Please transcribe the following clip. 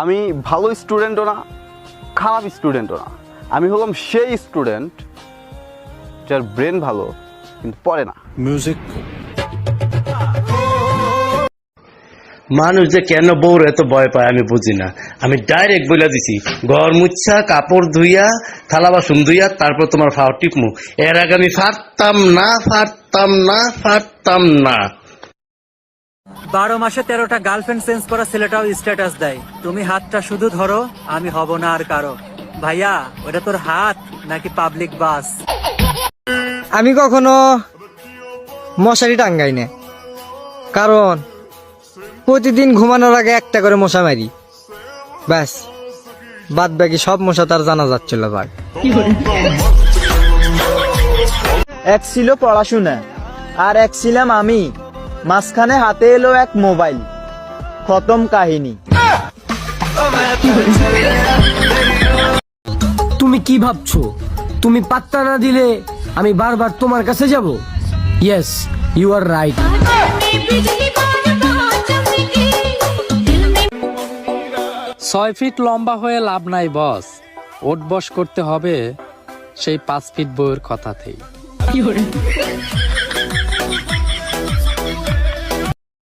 আমি ভালো স্টুডেন্টও না, খারাপ স্টুডেন্টও না। আমি হলাম সেই স্টুডেন্ট যার ব্রেন ভালো, কিন্তু পড়ে না। মিউজিক মানুষ যে কেন বউর এত ভয় পায় আমি বুঝি না। আমি ডাইরেক্ট বলে দিছি, ঘর মুচ্ছা, কাপড় ধুইয়া, থালা বাসন ধুইয়া, তারপর তোমার ফাও টিপমু। এর আগে আমি ফারতাম না ফারতাম না ফারতাম না। বারো মাসে তেরোটা গার্লফ্রেন্ড চেঞ্জ করা ছেলেটাও স্ট্যাটাস দেয়। তুমি হাতটা শুধু ধরো, আমি হব না আর কারও। ভাইয়া, ওটা তোর হাত নাকি পাবলিক বাস আমি কখনো মশারি টাঙ্গাই না। কারণ প্রতিদিন ঘুমানোর আগে একটা করে মশা মারি। ব্যাস বাদ বাকি সব মশা তার জানা যাচ্ছিল ভাই এক ছিল পড়াশোনা, আর এক ছিলাম আমি। মাঝখানে হাতে এলো এক মোবাইল। খতম কাহিনী। তুমি কি ভাবছ? তুমি পাত্তা না দিলে আমি বারবার তোমার কাছে যাব? ইয়েস ইউ আর রাইট ছয় ফিট লম্বা হয়ে লাভ নাই বস। ওট বস করতে হবে সেই পাঁচ ফিট বইয়ের কথাতেই।